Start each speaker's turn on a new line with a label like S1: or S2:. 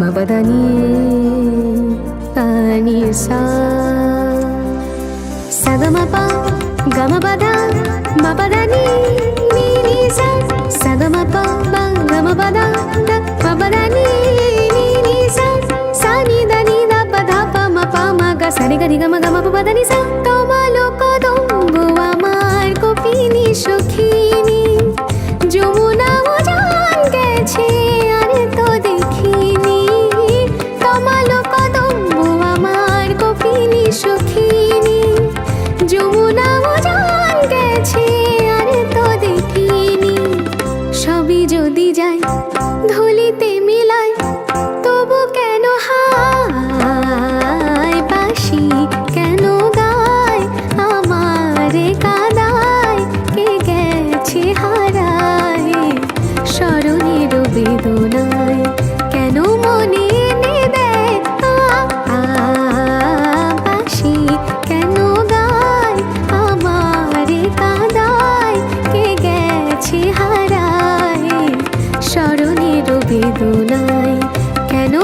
S1: మబదని అని సా సగమప గమపద మపదని సరిగ రిగమ గమ పదని సా দোলায় কেন